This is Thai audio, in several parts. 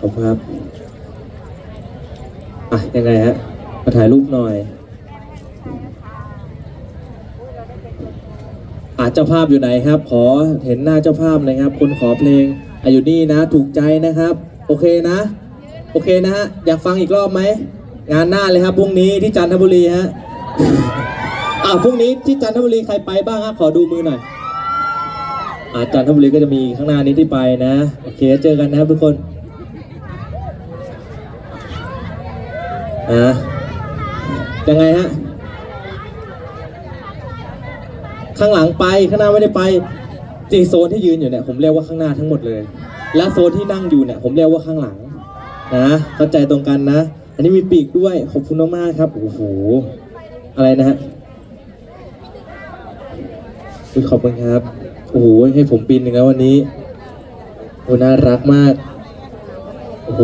ขอบคุณครับ อะ ยังไงฮะ มาถ่ายรูปหน่อยอะเจ้าภาพอยู่ไหนครับ ขอเห็นหน้าเจ้าภาพหน่อยครับ คนขอเพลงอยู่นี่นะ ถูกใจนะครับ โอเคนะ โอเคนะฮะ อยากฟังอีกรอบไหม งานหน้าเลยครับพรุ่งนี้ที่จันทบุรีฮะ อะพรุ่งนี้ที่จันทบุรีใครไปบ้างครับขอดูมือหน่อยอาจันทบุรีก็จะมีข้างหน้านี้ที่ไปนะ โอเค เจอกันนะครับทุกคน อะยังไงฮะ ข้างหลังไปข้างหน้าไม่ได้ไปจีโซนที่ยืนอยู่เนี่ยผมเรียกว่าข้างหน้าทั้งหมดเลย และโซนที่นั่งอยู่เนี่ยผมเรียกว่าข้างหลังนะเข้าใจตรงกันนะ อันนี้มีปีกด้วยขอบคุณมากๆครับ โอ้โห อะไรนะฮะขอบคุณครับ โอ้โห ให้ผมปีนหนึ่งแล้ววันนี้โอ้น่ารักมาก โอ้โห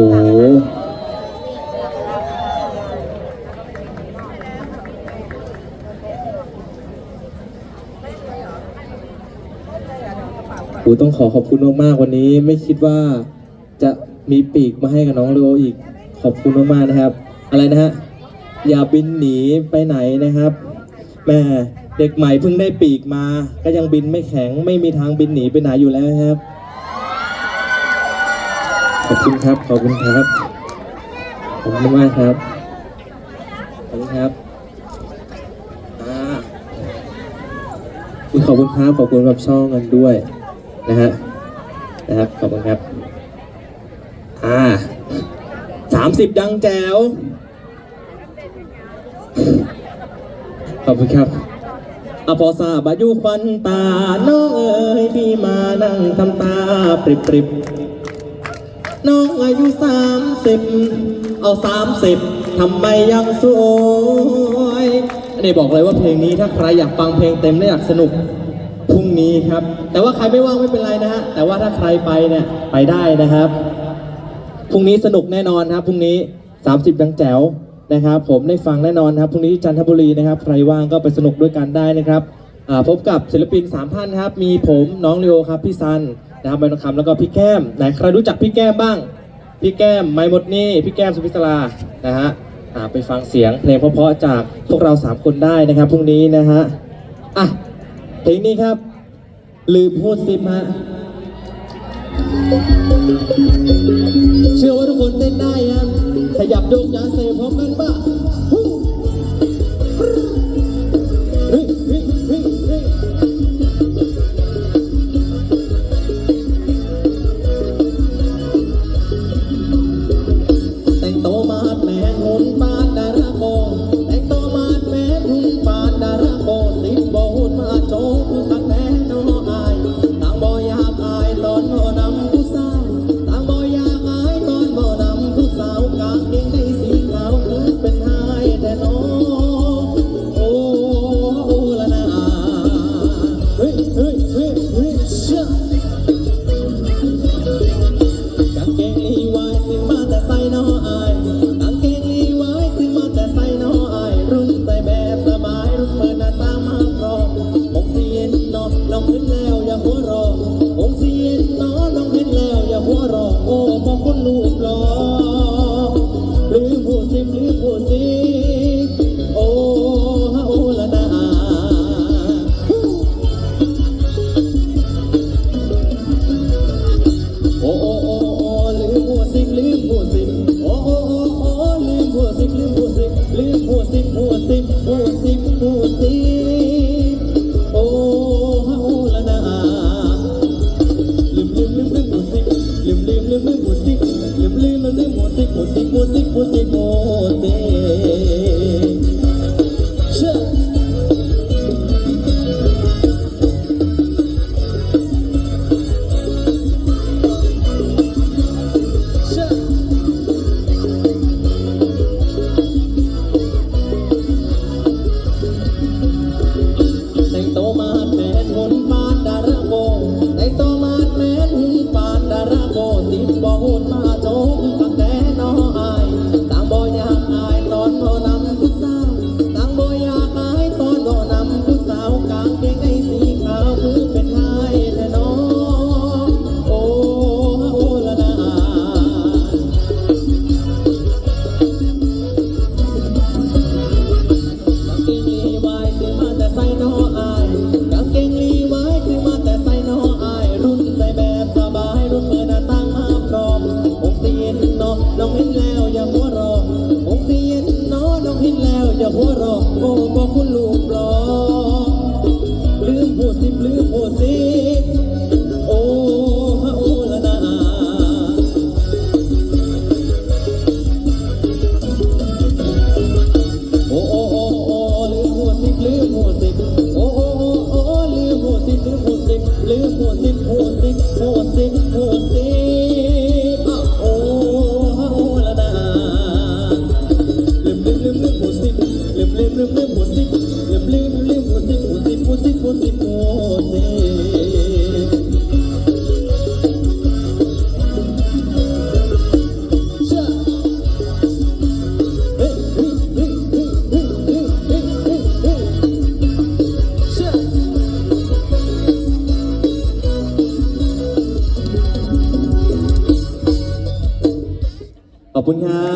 อ้ต้องขอขอบคุณมากๆวันนี้ ไม่คิดว่าจะมีปีกมาให้กับน้องเลโออีกขอบคุณมากๆนะครับ อะไรนะฮะอย่าบินหนีไปไหนนะครับแม่เด็กใหม่เพิ่งได้ปีกมา ก็ยังบินไม่แข็งไม่มีทางบินหนีไปไหนอยู่แล้วครับ ขอบคุณครับขอบคุณครับขอบคุณมากครับขอบคุณครับอ่าขอบคุณครับขอบคุณแบบช่องกันด้วย นะฮะนะครับขอบคุณครับอ่าสามสิบดังแจ๋วขอบคุณครับอพอทราบอายุควันตา น้องเอ๋ยพี่มานั่งทำตาปริบปริบน้องอายุสามสิบเอาสามสิบทำไมยังสวยอันนี้บอกเลยว่าเพลงนี้ถ้าใครอยากฟังเพลงเต็มและอยากสนุก นี้ครับ แต่ว่าใครไม่ว่างไม่เป็นไรนะฮะ แต่ว่าถ้าใครไปเนี่ยไปได้นะครับ พรุ่งนี้สนุกแน่นอนครับ พรุ่งนี้ 30ดังแจ๋วนะครับผมได้ฟังแน่นอนครับพรุ่งนี้จันทบุรีนะครับ ใครว่างก็ไปสนุกด้วยกันได้นะครับพบกับศิลปิน3ท่านครับ มีผมน้องเลโอครับพี่ซันนะครับใบทองคำแล้วก็พี่แก้มไหนใครรู้จักพี่แก้มบ้าง พี่แก้มไมหมดนี่พี่แก้มสุพิศรานะฮะไปฟังเสียงเพลงเพราะๆจากพวกเรา 3 คนได้นะครับพรุ่งนี้นะฮะอะเพลงนี้ครับ ลืมพูดซิมฮะ เชื่อว่าทุกคนเต้นได้ครับขยับโยกย้ายเซพร้อมกันป่ะ หัวรากโอ้บอกคุณลวง คุณครับ